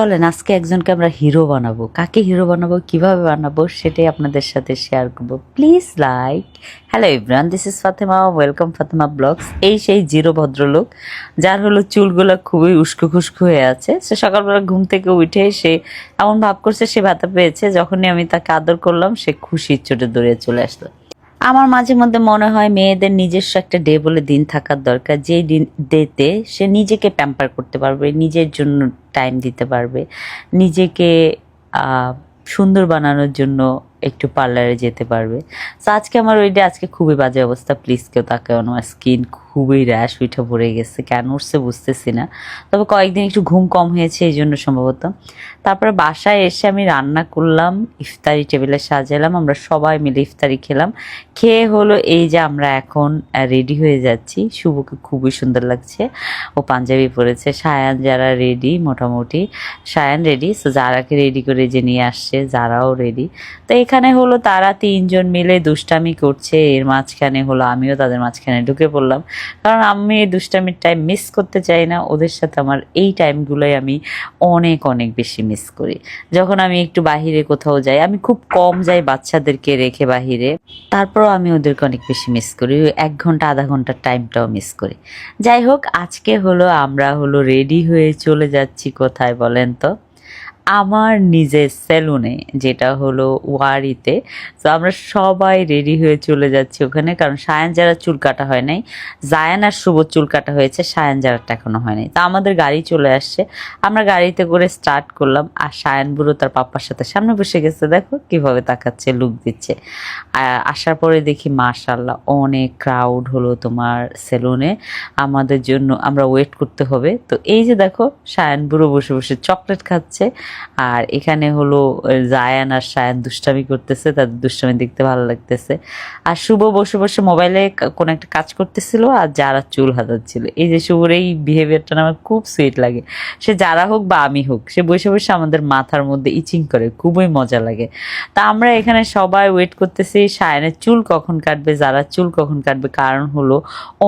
চলেন, আজকে একজনকে আমরা হিরো বানাবো। কাকে হিরো বানাবো, কীভাবে বানাবো, সেটাই আপনাদের সাথে শেয়ার করব। Please like hello Ibran this is Fatema welcome Fatema vlogs এই সেই জিরো ভদ্রলোক, যার হলো চুলগুলো খুবই উস্কো খুস্কো হয়ে আছে। সে সকালবেলা ঘুম থেকে উঠে সে এমন ভাব করছে, সে ভাতা পেয়েছে। যখনই আমি তাকে আদর করলাম, সে খুশির চোটে দৌড়ে চলে আসলো। আমার মাঝে মধ্যে মনে হয় মেয়েদের নিজস্ব একটা ডে বলে দিন থাকার দরকার। যে দিন ডেতে সে নিজেকে প্যাম্পার করতে পারবে, নিজের জন্য টাইম দিতে পারবে, নিজেকে সুন্দর বানানোর জন্য একটু পার্লারে যেতে পারবে। তো আজকে আমার ওই ডে আজকে খুবই বাজে অবস্থা। প্লিজ কেউ তাকে আমার স্কিন খুবই র্যাশ উঠে পড়ে গেছে, কেন উঠছে বুঝতেছি না। তবে কয়েকদিন একটু ঘুম কম হয়েছে, এই জন্য সম্ভবত। তারপরে বাসায় এসে আমি রান্না করলাম, ইফতারি টেবিলে সাজালাম, আমরা সবাই মিলে ইফতারি খেলাম। খেয়ে হলো এই যে আমরা এখন রেডি হয়ে যাচ্ছি। শুভকে খুবই সুন্দর লাগছে। ও পাঞ্জাবি পরেছে। সায়ান যারা রেডি মোটামুটি সায়ান রেডি সো যারাকে রেডি করে যে নিয়ে আসছে, যারাও রেডি তো এখানে হলো তারা তিনজন মিলে দুষ্টামি করছে। এর মাঝখানে হলো আমিও তাদের মাঝখানে ঢুকে পড়লাম। কারণ আমি এই দুষ্টামির টাইম মিস করতে চাই না। ওদের সাথে আমার এই টাইমগুলোই আমি অনেক অনেক বেশি মিস করি। যখন আমি একটু বাহিরে কোথাও যাই, আমি খুব কম যাই বাচ্চাদেরকে রেখে বাহিরে। তারপরও আমি ওদেরকে অনেক বেশি মিস করি। এক ঘণ্টা, আধা ঘণ্টার টাইমটাও মিস করি। যাই হোক, আজকে হলো, আমরা হলো রেডি হয়ে চলে যাচ্ছি। কোথায় বলেন তো? আমার নিজের সেলুনে যেটা হলো ওয়ারিতে। তো আমরা সবাই রেডি হয়ে চলে যাচ্ছি ওখানে, কারণ সায়ান যারা চুল কাটা হয় নাই। জায়ান আর শুভ চুল কাটা হয়েছে সায়ান যারাটা এখনও হয় নাই। তা আমাদের গাড়ি চলে আসছে। আমরা গাড়িতে করে স্টার্ট করলাম, আর সায়ান বুড়ো তার পাপ্পার সাথে সামনে বসে গেছে। দেখো কীভাবে তাকাচ্ছে লুক দিচ্ছে। আসার পরে দেখি মাশাল্লাহ অনেক ক্রাউড হলো তোমার সেলুনে আমাদের জন্য আমরা ওয়েট করতে হবে। তো এই যে দেখো, সায়ান বুড়ো বসে বসে চকলেট খাচ্ছে। আর এখানে হলো জায়ান আর সায়ান দুষ্টামি করতেছে, তাদের দুষ্টামি দেখতে ভালো লাগতেছে। আর শুভ বসে বসে মোবাইলে কোনো একটা কাজ করতেছিল আর যারা চুল হাতাচ্ছিল এই যে শুভর এই বিহেভিয়ারটা আমার খুব সুইট লাগে। সে যারা হোক বা আমি হোক, সে বসে বসে আমাদের মাথার মধ্যে ইচিং করে, খুবই মজা লাগে। তা আমরা এখানে সবাই ওয়েট করতেছি, সায়নের চুল কখন কাটবে, যারা চুল কখন কাটবে, কারণ হলো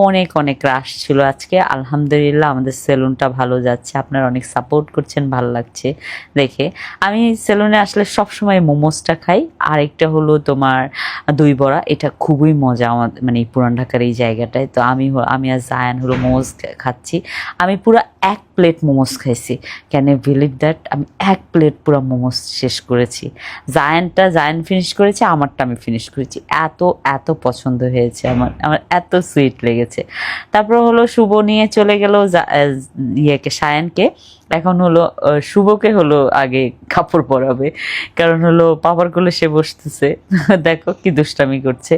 অনেক অনেক রাশ ছিল আজকে। আলহামদুলিল্লাহ, আমাদের সেলুনটা ভালো যাচ্ছে, আপনারা অনেক সাপোর্ট করছেন, ভালো লাগছে। দেখে। আমি সেলুনে আসলে সব সময় মোমোসটা খাই। আর একটা হলো তোমার দই বড়া। এটা খুবই মজা আমার মানে পুরান ঢাকার এই জায়গাটায়। তো আমি আমি আর জায়ান হলো মোমোস খাচ্ছি। আমি পুরো এক প্লেট মোমোস খাইছি। ক্যান ইউ বিলিভ দ্যাট আমি এক প্লেট পুরো মোমোস শেষ করেছি। জায়ানটা, জায়ান ফিনিশ করেছে, আমারটা আমি ফিনিশ করেছি। এত এত পছন্দ হয়েছে আমার। আমার এত সুইট লেগেছে। তারপর হলো শুভ নিয়ে চলে গেল ইয়েকে, সায়ানকে। এখন হলো শুভকে হলো আগে কাপড় পরাবে। কারণ হলো পাপার কোলে সে বসতেছে। দেখো কি দুষ্টামি করছে।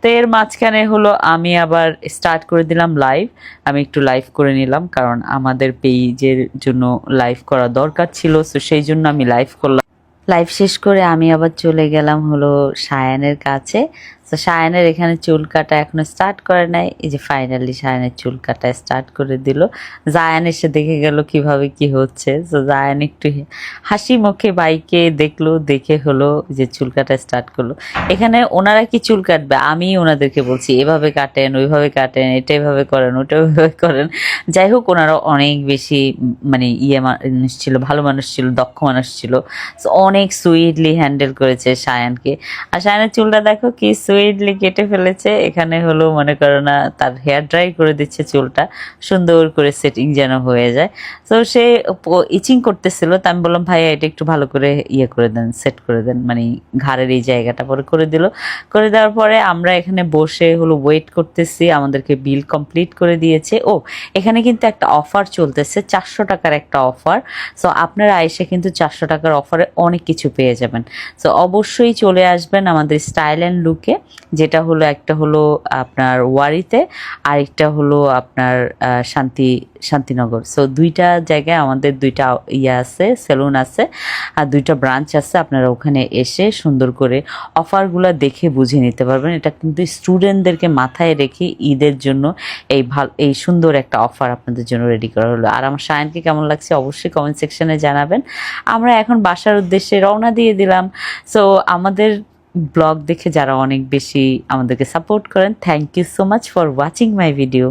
তো এর মাঝখানে হলো আমি আবার স্টার্ট করে দিলাম লাইভ আমি একটু লাইভ করে নিলাম কারণ আমাদের পেজের জন্য লাইভ করা দরকার ছিল। তো সেই জন্য আমি লাইভ করলাম। লাইভ শেষ করে আমি আবার চলে গেলাম হলো সায়ানের কাছে। তো সায়ানের এখানে চুল কাটা এখনও স্টার্ট করে নাই। এই যে ফাইনালি সায়ানের চুল কাটা স্টার্ট করে দিল। জায়ান এসে দেখে গেল কীভাবে কি হচ্ছে। তো জায়ান একটু হাসি মুখে বাইকে দেখল, দেখে হলো যে চুল কাটা স্টার্ট করল। এখানে ওনারা কি চুল কাটবে? আমি ওনাদেরকে বলছি, এভাবে কাটেন, ওইভাবে কাটেন, এটা এভাবে করেন, ওটা ওইভাবে করেন। যাই হোক, ওনারা অনেক বেশি মানে ইয়ে মানুষ ছিল, ভালো মানুষ ছিল, দক্ষ মানুষ ছিল। অনেক সুইটলি হ্যান্ডেল করেছে সায়ানকে আর সায়ানের চুলটা দেখো কি সুইটলি কেটে ফেলেছে। এখানে হলো মনে করো না, তার হেয়ার ড্রাই করে দিচ্ছে চুলটা। সুন্দর করে সেটিং যেন হয়ে যায়। তো সে ইচিং করতেছিল। তা আমি বললাম, ভাইয়া, এটা একটু ভালো করে ইয়ে করে দেন সেট করে দেন। মানে ঘাড়ের এই জায়গাটা পরে করে দিল। করে দেওয়ার পরে আমরা এখানে বসে হলো ওয়েট করতেছি। আমাদেরকে বিল কমপ্লিট করে দিয়েছে। ও, এখানে কিন্তু একটা অফার চলতেছে, চারশো টাকার একটা অফার সো আপনারা এসে কিন্তু চারশো টাকার অফারে অনেক কিছু পেয়ে যাবেন। সো অবশ্যই চলে আসবেন আমাদের স্টাইল অ্যান্ড লুকে যেটা হলো, একটা হলো আপনার ওয়ারিতে, আরেকটা হলো আপনার শান্তি, শান্তিনগর। সো দুইটা জায়গায় আমাদের দুইটা ইয়ে আছে, সেলুন আছে, আর দুইটা ব্রাঞ্চ আছে। আপনারা ওখানে এসে সুন্দর করে অফারগুলো দেখে বুঝে নিতে পারবেন। এটা কিন্তু স্টুডেন্টদেরকে মাথায় রেখে ঈদের জন্য এই ভালো, এই সুন্দর একটা অফার আপনাদের জন্য রেডি করা হলো। আর আমার সায়নকে কেমন লাগছে অবশ্যই কমেন্ট সেকশনে জানাবেন। আমরা এখন বাসার উদ্দেশ্যে রওনা দিয়ে দিলাম। সো আমাদের ব্লগ দেখে যারা অনেক বেশি আমাদেরকে সাপোর্ট করেন thank you so much for watching my video